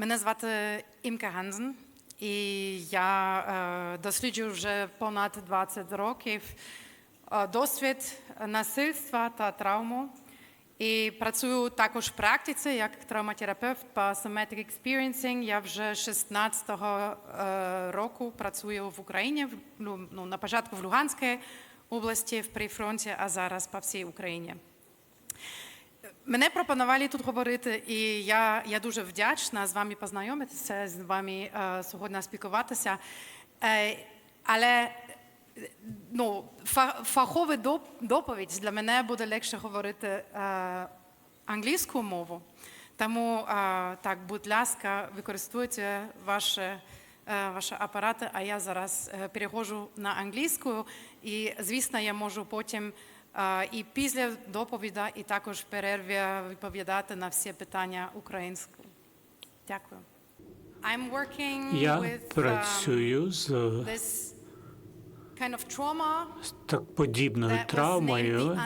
Мене звати Імка Ганзен, і я е, досліджую вже понад 20 років е, досвід насильства та травму. І працюю також в практиці як травматерапевт по Somatic Experiencing. Я вже 16-го е, року працюю в Україні, в, ну, на початку в Луганській області, в прифронті, а зараз по всій Україні. Мене пропонували тут говорити, і я, я дуже вдячна з вами познайомитися, з вами е, сьогодні спілкуватися. Е, але е, ну, фахова доповідь для мене буде легше говорити е, англійську мову. Тому е, так, будь ласка, використовуйте ваші, е, ваші апарати, а я зараз е, переходжу на англійську. І, звісно, я можу потім і після доповіді, і також перерві відповідати на всі питання українською. Дякую. I'm working Я with um, працюю з подібною травмою,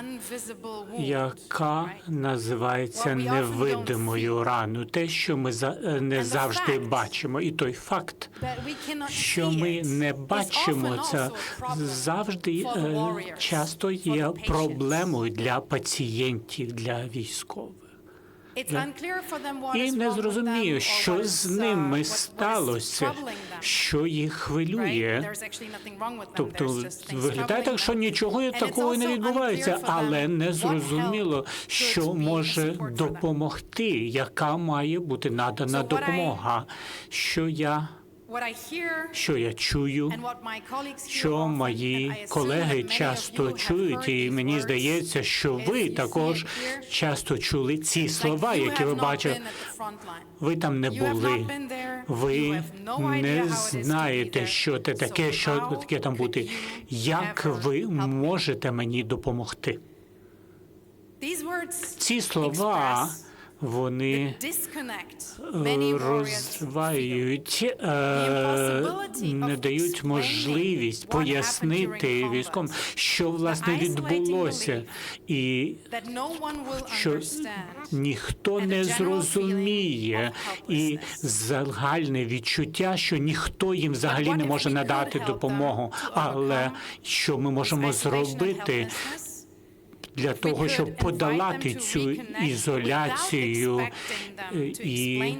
яка називається невидимою раною, те, що ми е, не завжди бачимо, і той факт, що ми не бачимо, це завжди е, часто є проблемою для пацієнтів, для військових. І не зрозумію, що з uh, ними сталося, що їх хвилює. Тобто виглядає так, що нічого такого не відбувається, але не зрозуміло, що може допомогти, яка має бути надана допомога. Що я, що я чую, що мої колеги часто чують, і мені здається, що ви також часто чули ці слова, які ви бачили. Ви там не були. Ви не знаєте, що це таке, що таке там бути. Як ви можете мені допомогти? Ці слова вони е, розвивають, е, не дають можливість пояснити combat. що власне відбулося, і що ніхто не зрозуміє, і загальне відчуття, що ніхто їм взагалі не може надати допомогу. Але що ми можемо зробити? Для того, щоб подолати цю ізоляцію і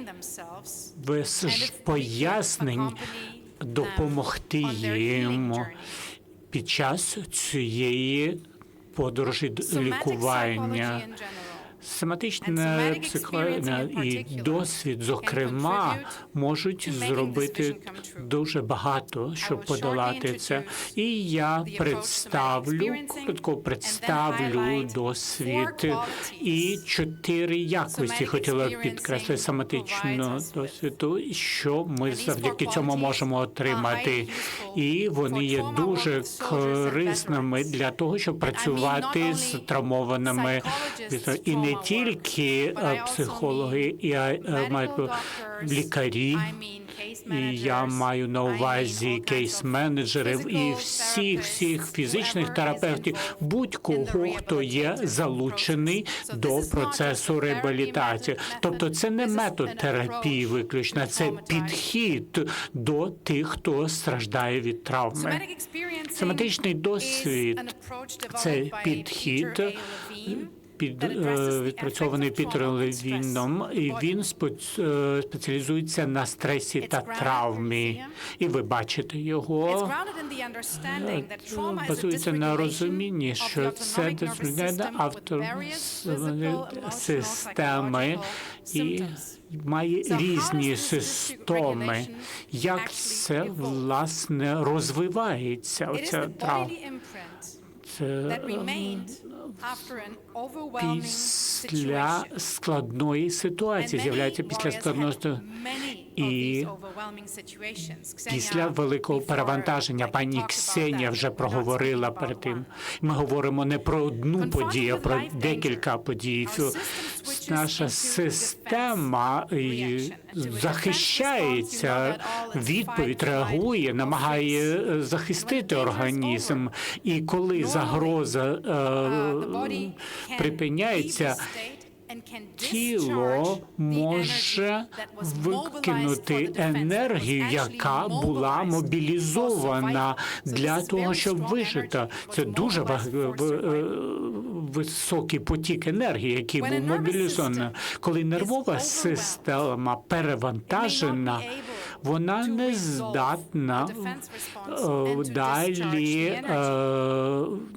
без пояснень допомогти їм під час цієї подорожі лікування. Somatic психологія і досвід, зокрема, можуть зробити дуже багато, щоб подолати це. І я представлю коротко представлю досвід і чотири якості хотіла підкреслити with. досвіду, що ми завдяки цьому можемо отримати. І вони є дуже корисними для того, щоб працювати з травмованими і не тільки е, психологи, е, мають doctors, лікарі. І я маю на увазі кейс-менеджерів і всіх всіх фізичних терапевтів, будь-кого, хто є залучений до процесу реабілітації. Тобто, це не метод терапії виключно, це підхід до тих, хто страждає від травми. Семантичний досвід це підхід, під е, відпрацьований Пітером Левіном, і він спец- е, спеціалізується на стресі та травмі. І ви бачите його. Базується на розумінні, що це physical, emotional, системи і має різні системи. Як це власне розвивається? Оця травма. Overwhelming після складної ситуації many з'являється після складної І Після великого перевантаження пані Ксенія вже проговорила перед тим. Ми говоримо не про одну подію, а про декілька подій. Наша система захищається, відповідь реагує, намагає е, захистити організм. І коли загроза Uh, е, припиняється, тіло може викинути енергію, яка була мобілізована для того, щоб вижити. Це дуже високий потік енергії, який був мобілізований. Коли нервова система перевантажена, вона не здатна е, далі е,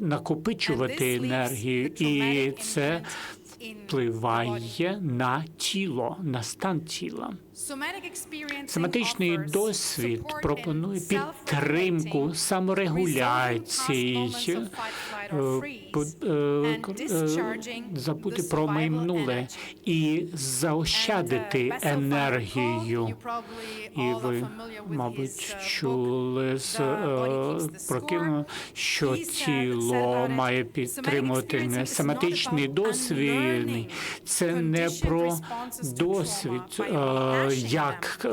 накопичувати енергію, і це впливає на тіло, на стан тіла. Соматичний досвід пропонує підтримку саморегуляції, е, е, е, забути про минуле і заощадити енергію. І ви, мабуть, чули з про кіно, що тіло має підтримувати не семантичний досвід. Це не про досвід, як е,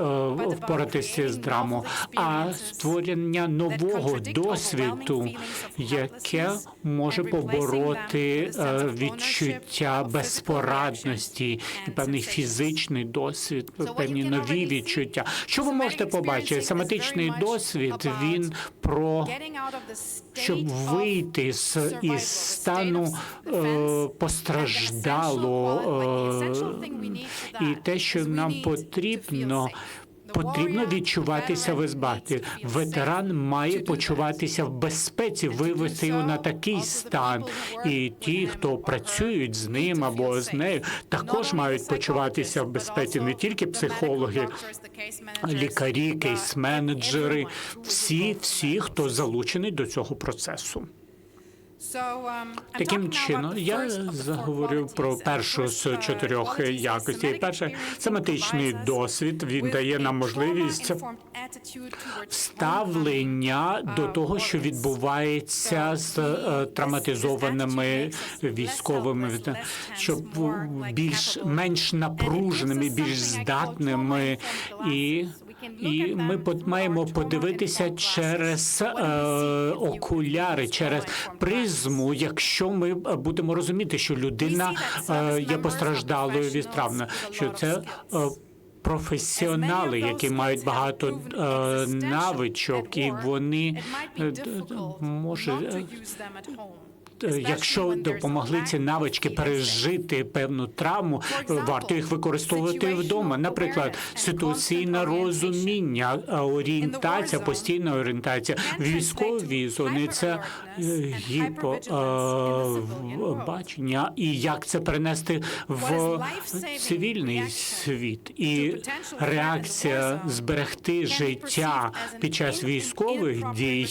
впоратися з драмою, а створення нового досвіду, яке може побороти е, відчуття безпорадності і певний фізичний досвід, певні нові відчуття. Що ви можете побачити? Семантичний досвід він про щоб вийти з із стану е, постраждало е, і те, що нам потрібно. Потрібно відчуватися в безпеці. Ветеран має почуватися в безпеці, вивести його на такий стан. І ті, хто працюють з ним або з нею, також мають почуватися в безпеці. Не тільки психологи, лікарі, кейс-менеджери, всі, всі, хто залучений до цього процесу. Таким чином, я заговорив про першу з чотирьох якостей. Перше семантичний досвід. Він дає нам можливість ставлення до того, що відбувається з е, травматизованими військовими, щоб більш менш напруженими, більш здатними і. І ми маємо подивитися через е, окуляри, через призму, якщо ми е, будемо розуміти, що людина е, є постраждалою від травми, що це. е, Професіонали, які мають багато е, навичок, і вони е, може Якщо допомогли ці навички пережити певну травму, е, варто їх використовувати вдома. Наприклад, ситуаційне розуміння, е, орієнтація, постійна орієнтація. Військові зони це е, гіпо е, і як це перенести в цивільний світ, і реакція зберегти життя під час військових дій.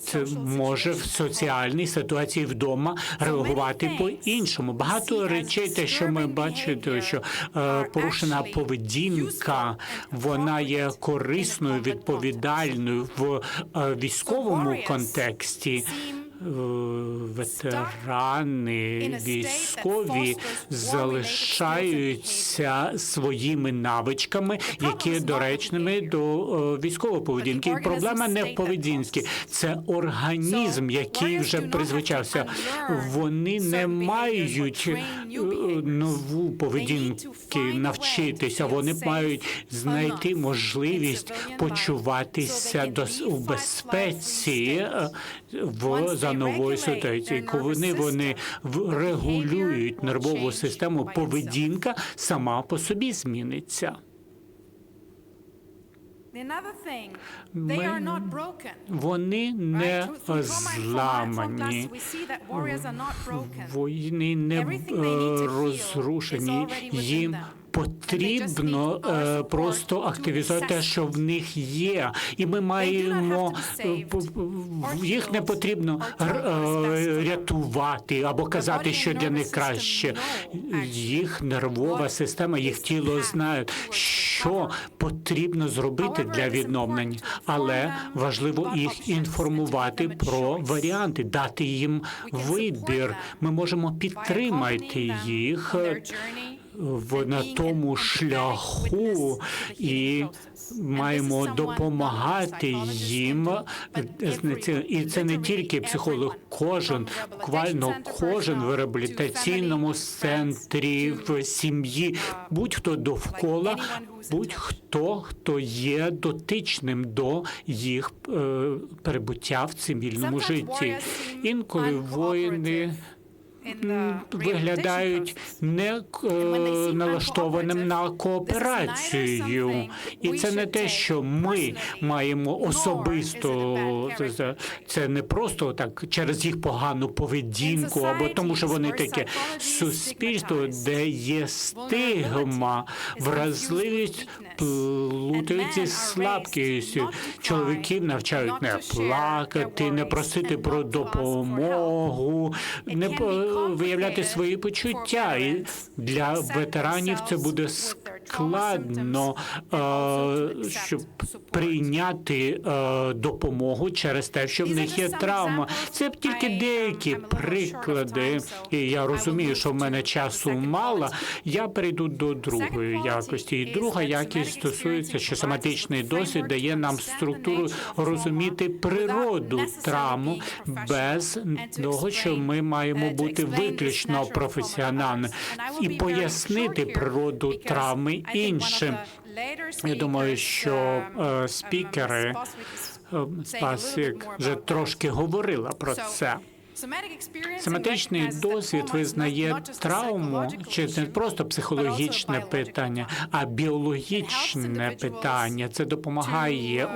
Це може в соціальній ситуації вдома реагувати по-іншому. Багато речей, те, що ми бачимо, що е, порушена поведінка, вона є корисною, відповідальною в е, військовому контексті. Е, Ветерани військові залишаються своїми навичками, які доречними до е, військової поведінки. І проблема не в поведінці, це організм, який вже призвичався. Вони не мають е, нову поведінки навчитися. Вони мають знайти можливість почуватися у безпеці в нової ситуації. Коли вони регулюють нервову систему, поведінка сама по собі зміниться. Ми- Вони не зламані. Воїни не е, розрушені. Їм потрібно е, просто активізувати те, що в них є, і ми маємо е, їх не потрібно е, рятувати або казати, що для них краще. Їх нервова система, їх тіло знають, що потрібно зробити для відновлення, але важливо їх інформувати про варіанти, дати їм вибір. Ми можемо підтримати їх. В на тому шляху і маємо допомагати їм. І це не тільки психолог, кожен буквально кожен в реабілітаційному центрі в сім'ї, будь-хто довкола, будь-хто, хто є дотичним до їх е, перебуття в цивільному житті. Інколи воїни виглядають не е, налаштованим на кооперацію, і це не те, що ми маємо особисто це- не просто так через їх погану поведінку, або тому, що вони таке суспільство, де є стигма, вразливість плутаються з слабкістю. Чоловіків навчають не плакати, не просити про допомогу, не виявляти свої почуття. І для ветеранів це буде складно, е, щоб прийняти е, допомогу через те, що в них є травма. Це тільки деякі приклади. І я розумію, що в мене часу мало. Я перейду до другої якості. І друга якість стосується, що соматичний досвід дає нам структуру розуміти природу травму без того, що ми маємо бути виключно професіональними і пояснити природу травми іншим. Я думаю, що е, спікери Спасік вже трошки говорила про це. Семантичний досвід визнає травму, чи це не просто психологічне питання, а біологічне питання. Це допомагає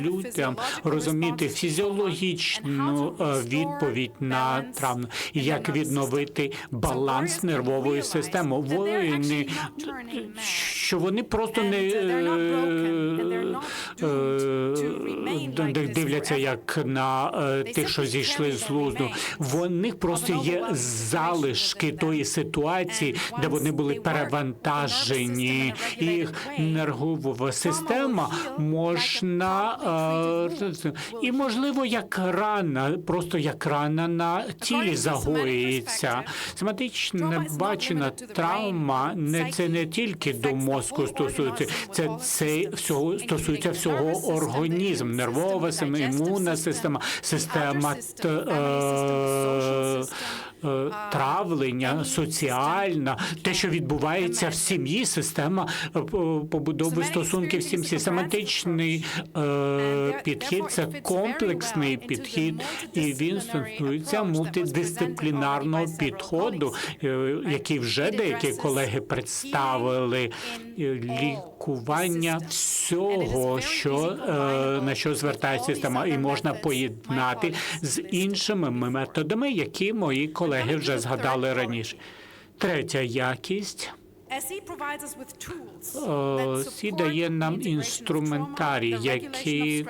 людям розуміти фізіологічну е, відповідь на травму як відновити баланс нервової системи. Воїни, що вони просто не е, е, дивляться як на тих, що зійшли з глузду. В них просто є залишки тої ситуації, де вони були перевантажені. Їх нервова система можна е, і можливо як рана, просто як рана на тілі загоїться. Соматична бачена травма не це не тільки до мозку стосується, це це всього стосується всього організму, нервова система, імунна система, система травлення, соціальна, те, що відбувається в сім'ї, система е, побудови стосунків сім'ї. Семантичний е, підхід це комплексний підхід, і він стосується мультидисциплінарного підходу, е, який вже деякі колеги представили. Е, Лікування всього, що е, на що звертається система, і можна поєднати з іншими методами, які мої колеги вже згадали раніше. Третя якість. СІ дає нам інструментарій, який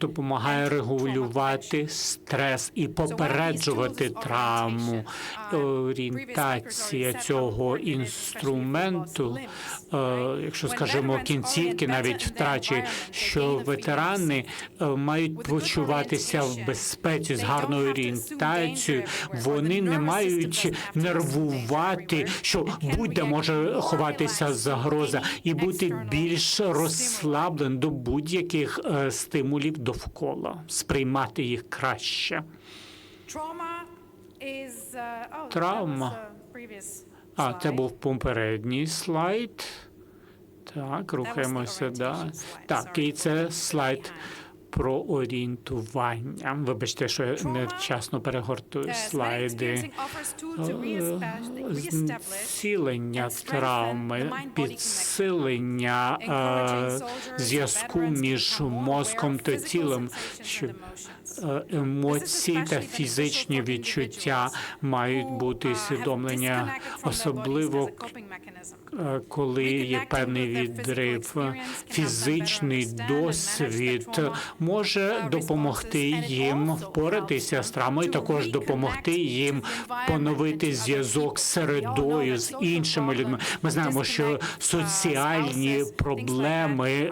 допомагає регулювати стрес і попереджувати травму. Орієнтація цього інструменту, е, якщо скажемо кінцівки, навіть втрачі, що ветерани е, мають почуватися в безпеці з гарною орієнтацією. Вони не мають нервувати, що будь-де може ховатися загроза, і бути більш розслаблен до будь-яких е, стимулів довкола, сприймати їх краще. Травма. А це був попередній слайд. Так, рухаємося. Да. Так, і це слайд про орієнтування. Вибачте, що я невчасно перегортую слайди. Зцілення травми, підсилення е, зв'язку між мозком та тілом, щоб е, емоції та фізичні відчуття мають бути усвідомлення, особливо е, коли є певний відрив. Фізичний досвід може допомогти їм впоратися з травмою, також допомогти їм поновити зв'язок з середою з іншими людьми. Ми знаємо, що соціальні проблеми е,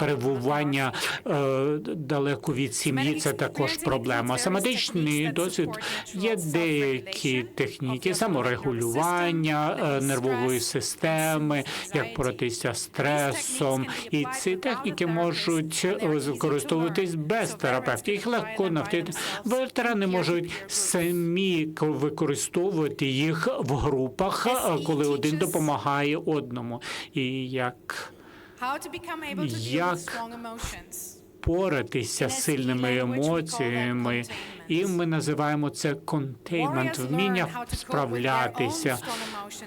перебування е, далеко від сім'ї. Сім'ї це також проблема. Соматичний досвід є деякі техніки саморегулювання е, нервової системи, як боротися з стресом. І ці техніки можуть е, використовуватись без терапевтів. Їх легко навчити. Ветерани можуть самі ко- використовувати їх в групах, е, коли один допомагає одному. І як Як поратися з сильними емоціями, і ми називаємо це контеймент, вміння справлятися.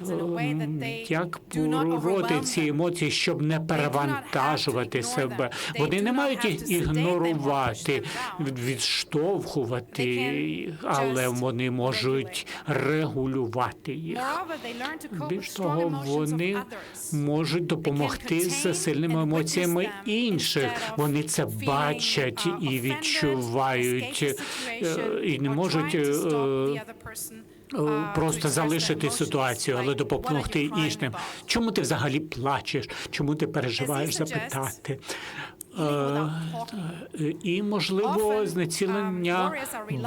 Ем, Як пороти ці емоції, щоб не перевантажувати себе. Вони не мають їх ігнорувати, відштовхувати, але вони можуть регулювати їх. Більш того, вони можуть допомогти з сильними емоціями інших. Вони це бачать і відчувають, і не можуть е, е, просто залишити ситуацію, але допомогти іншим. Чому ти взагалі плачеш? Чому ти переживаєш? Запитати. Е, І можливо знецілення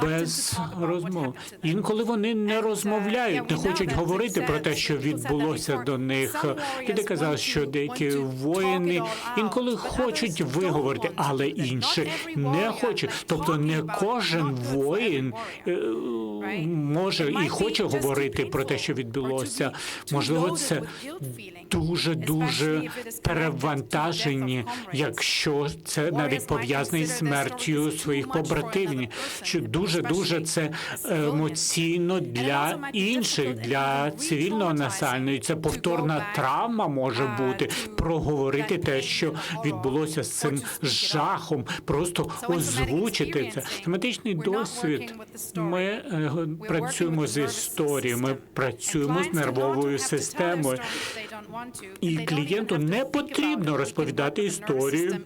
без розмов. Інколи вони не розмовляють, не хочуть говорити про те, що відбулося до них. Ти казав, що деякі воїни інколи хочуть виговорити, але інші не хочуть. Тобто не кожен воїн може і хоче говорити про те, що відбулося. Можливо, це дуже дуже перевантажені, якщо це навіть пов'язане з смертю своїх побратимів. Що дуже дуже це емоційно для інших, для цивільного населення. І Це повторна травма може бути. Проговорити те, що відбулося з цим жахом, просто озвучити це. Тематичний досвід. Ми е, працюємо з історією, ми працюємо з нервовою системою. І клієнту не потрібно розповідати історію,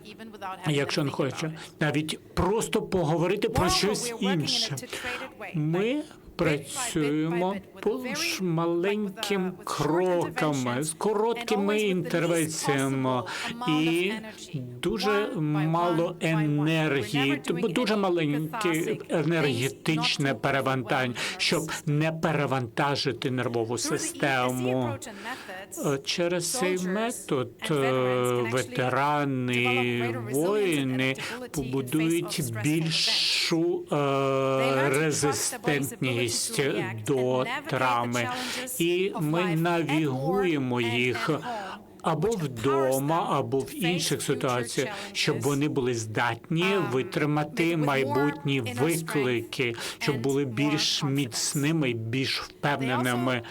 якщо не хоче, навіть просто поговорити про щось інше. Ми працюємо ж маленьким кроками, з короткими інтервенціями. і дуже мало енергії, дуже маленьке енергетичне перевантаження, щоб не перевантажити нервову систему. Е, Через цей метод е, ветерани, воїни побудують більшу е, резистентність до травми, і ми навігуємо їх. Або вдома, або в інших ситуаціях, щоб вони були здатні витримати майбутні виклики, щоб були більш міцними, більш впевненими.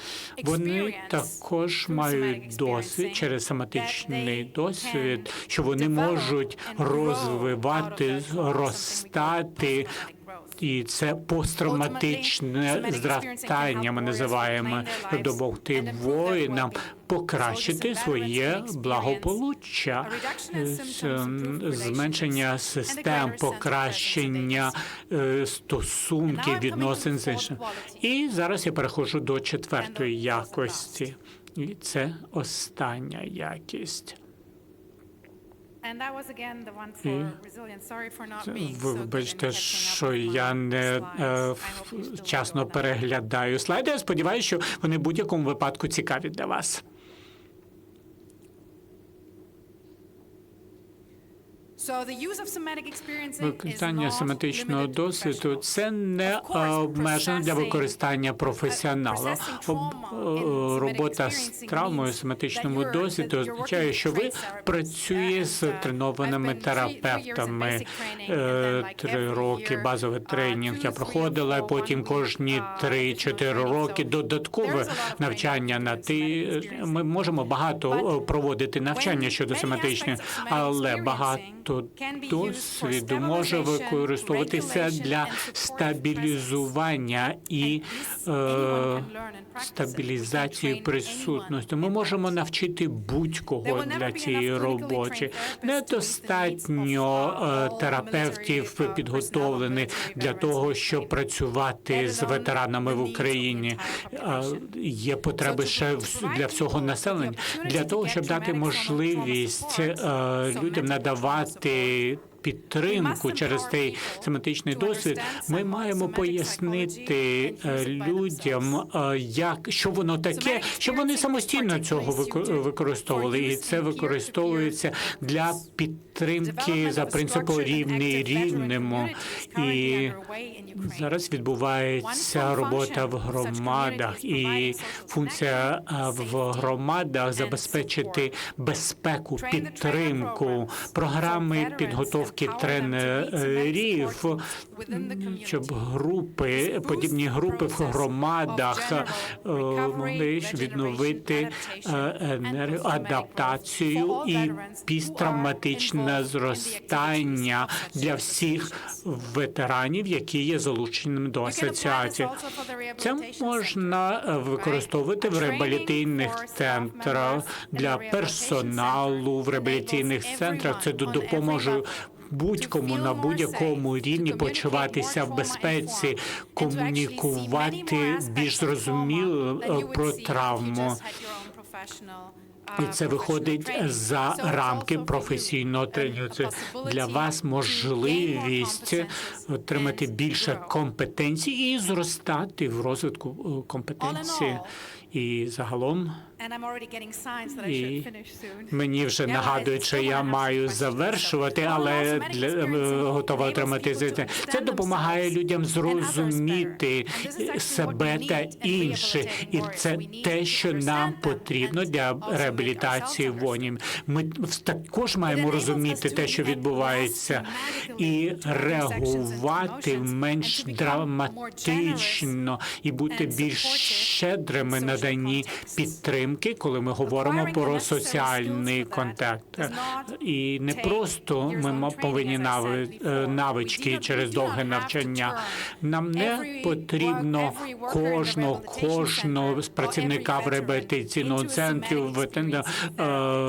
Вони також мають досвід через соматичний досвід, що вони можуть розвивати, зростати. І це посттравматичне зростання. Ми називаємо допомогти воїнам покращити своє благополуччя, зменшення систем, покращення е, стосунків, відносин з іншим. І зараз я переходжу до четвертої якості, і це остання якість. Вибачте, що я не е, вчасно переглядаю слайди. Я сподіваюся, що вони в будь-якому випадку цікаві для вас. Використання семантичного досвіду це не е, обмежено для використання професіонала. Е, робота з травмою семантичному досвіду означає, що ви працюєте з тренованими терапевтами. Е, Три роки базовий тренінг я проходила, потім кожні 3-4 роки додаткове навчання на ти. Ми можемо багато е, проводити навчання щодо семантичної, але багато досвіду може використовуватися для стабілізування і е, стабілізації присутності. Ми можемо навчити будь-кого для цієї роботи. Недостатньо е, терапевтів підготовлених для того, щоб працювати з ветеранами в Україні. Е, Є потреби ще для всього населення. для того, щоб дати можливість е, людям надавати підтримку через цей семантичний досвід, ми маємо пояснити е, людям, е, як що воно таке, щоб вони самостійно цього використовували, і це використовується для підтримки за принципом рівний рівнему. І зараз відбувається робота в громадах, і функція в громадах забезпечити безпеку, підтримку, програми підготовки тренерів, щоб групи, подібні групи в громадах е, могли відновити е, енер- адаптацію і пісттравматичне зростання для всіх ветеранів, які є залученими до асоціації. Це можна використовувати в реабілітаційних центрах для персоналу в реабілітаційних центрах. Це допоможе будь-кому на будь-якому рівні почуватися в безпеці, комунікувати більш зрозуміло е, про травму. І це виходить за рамки професійного тренінгу. Це для вас можливість отримати більше компетенцій і зростати в розвитку е, компетенції. І загалом І мені вже нагадують, що я маю завершувати, але для е, готова отримати це. Це допомагає людям зрозуміти себе та інших, і це те, що нам потрібно для реабілітації вонів. Ми також маємо розуміти те, що відбувається, і реагувати менш драматично і бути більш щедрими наданні підтримки, коли ми говоримо про соціальний контакт. І не просто ми повинні е, навички через довге навчання. Нам не потрібно кожного кожного з працівника в реабілітаційному центрі в, е,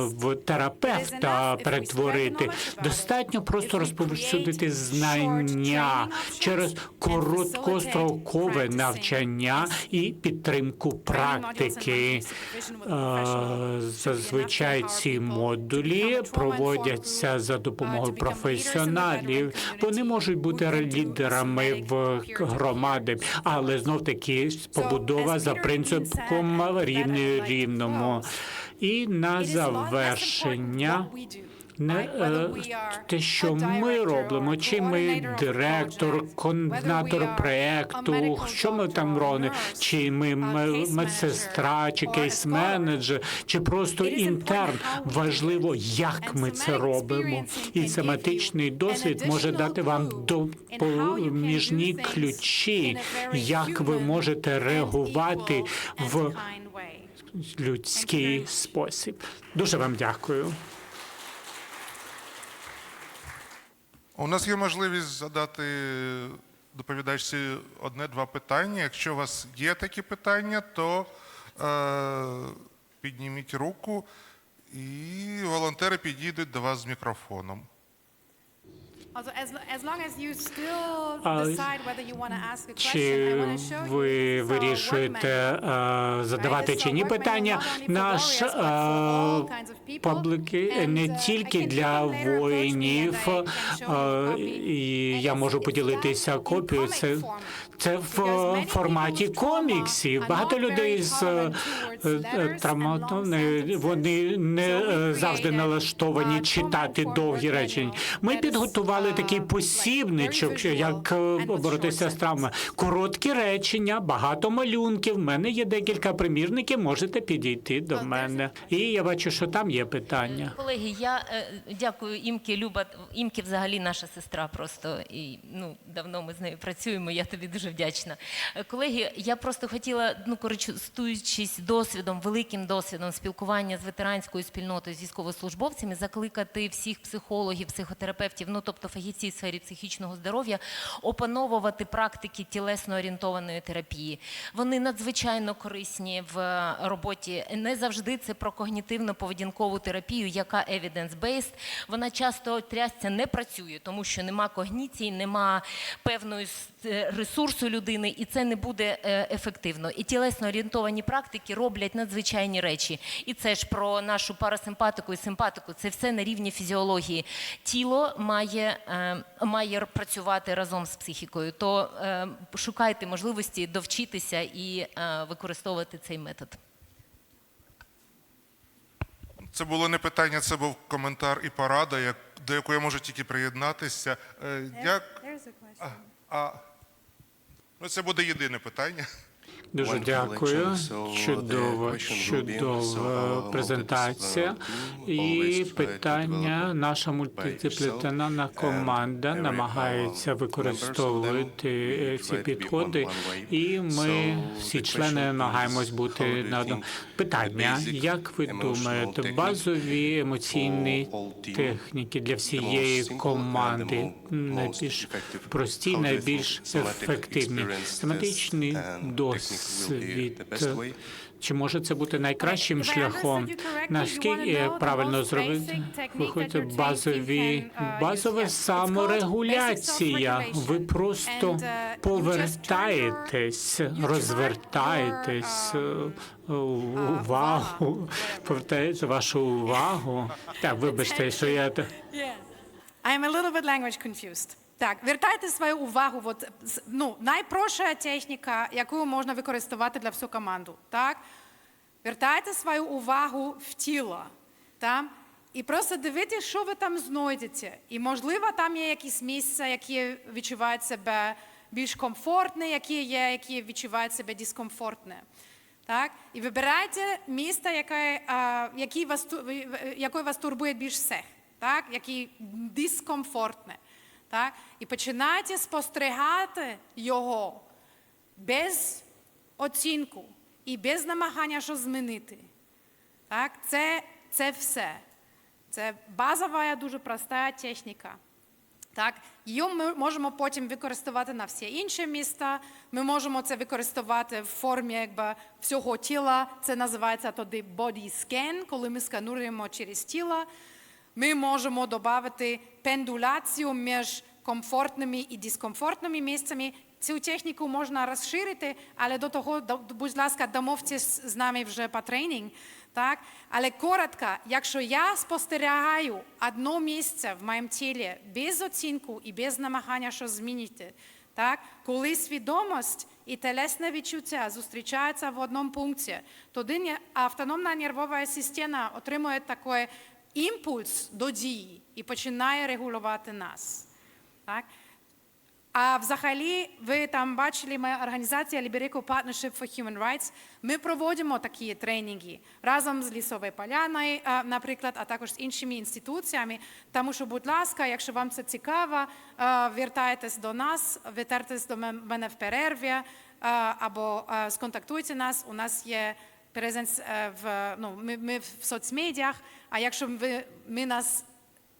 в терапевта перетворити. Достатньо просто розповсюдити знання через короткострокове навчання і підтримку практики. Зазвичай ці модулі проводяться за допомогою професіоналів. Вони можуть бути лідерами в громади, але знов таки побудова за принципом рівний рівному. І на завершення. Не те, що ми робимо, чи ми директор, координатор проекту, що ми там робимо, чи ми медсестра, чи кейс-менеджер, чи просто інтерн. Важливо, як ми це робимо. І тематичний досвід може дати вам допоміжні ключі, як ви можете реагувати в людський спосіб. Дуже вам дякую. У нас є можливість задати доповідачці одне-два питання. Якщо у вас є такі питання, то е, підніміть руку, і волонтери підійдуть до вас з мікрофоном. Чи ви вирішуєте задавати чи ні питання? Наш паблики не тільки для воїнів, і я можу поділитися копією. Це це в форматі коміксів. Багато людей з е, е, травматом не- вони не е, завжди налаштовані читати довгі речення. Ми підготували такий посібничок, як е, боротися з травмами. Короткі речення, багато малюнків. У мене є декілька примірників. Можете підійти до мене. І я бачу, що там є питання. Колеги, я е, дякую Імкі. Люба Імкі взагалі наша сестра просто і ну давно ми з нею працюємо. Я тобі дуже вдячна. Е, Колеги, я просто хотіла, ну користуючись досвідом, великим досвідом спілкування з ветеранською спільнотою з військовослужбовцями, закликати всіх психологів, психотерапевтів, ну тобто фахівців в сфері психічного здоров'я, опановувати практики тілесно орієнтованої терапії. Вони надзвичайно корисні в е, роботі. Не завжди це про когнітивно-поведінкову терапію, яка evidence-based. Вона часто трясця не працює, тому що нема когніції, нема певної ресурсу людини, і це не буде е, ефективно. І тілесно орієнтовані практики роблять надзвичайні речі. І це ж про нашу парасимпатику і симпатику. Це все на рівні фізіології. Тіло має, е, має працювати разом з психікою. То е, шукайте можливості довчитися і е, використовувати цей метод. Це було не питання, це був коментар і порада, як, до якої я можу тільки приєднатися. Е, Як, а, а, ну, це буде єдине питання. Дуже дякую. Чудова, чудова uh, презентація. І питання наша мультидисциплінарна команда намагається um, використовувати е, ці підходи, і ми всі члени намагаємось бути на одному. Питання, як ви думаєте, базові емоційні техніки для всієї команди найбільш прості, найбільш ефективні? Семантичний be досвід. Way? Чи може це бути найкращим шляхом? Наскільки правильно зробити? basic technique Ви that хочете your team базові, uh, базова саморегуляція. Ви просто uh, повертаєтесь, розвертаєтесь, um, е, увагу, повертаєте вашу увагу. Так, вибачте, що я I'm a little bit language confused. Так, вертайте свою увагу. От, ну, найпроща техніка, яку можна використовувати для всю команду. Так? Вертайте свою увагу в тіло. Так? І просто дивіться, що ви там знайдете. І, можливо, там є якісь місця, які відчувають себе більш комфортне, які є, які відчувають себе дискомфортне. Так? І вибирайте місце, яке, вас, вас турбує більш всіх, так? які дискомфортне. Так? І починайте спостерігати його без оцінку і без намагання щось змінити. Так? Це, це все. Це базова, дуже проста техніка. Так, її ми можемо потім використовувати на всі інші міста. Ми можемо це використовувати в формі якби, всього тіла. Це називається тоді body scan, коли ми скануємо через тіло. Ми можемо додати пендуляцію між комфортними і дискомфортними місцями. Цю техніку можна розширити, але до того, будь ласка, домовтесь з нами вже по тренінг. Так? Але коротко, якщо я спостерігаю одне місце в моєму тілі без оцінку і без намагання щось змінити, так? коли свідомість і телесне відчуття зустрічаються в одному пункті, тоді автономна нервова система отримує такий імпульс до дії і починає регулювати нас. Так? А взагалі, ви там бачили, моя організація Liberico Partnership for Human Rights, ми проводимо такі тренінги разом з Лісовою Поляною, наприклад, а також з іншими інституціями. Тому що, будь ласка, якщо вам це цікаво, вертайтесь до нас, вертайтесь до мене в перерві, або сконтактуйте нас. У нас є презенс в ну, ми, ми в соцмедіях. А якщо ви ми нас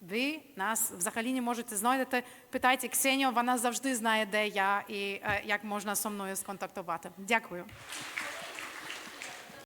ви нас взагалі не можете знайти. Питайте Ксенію, вона завжди знає, де я і е, як можна зі мною сконтактувати. Дякую.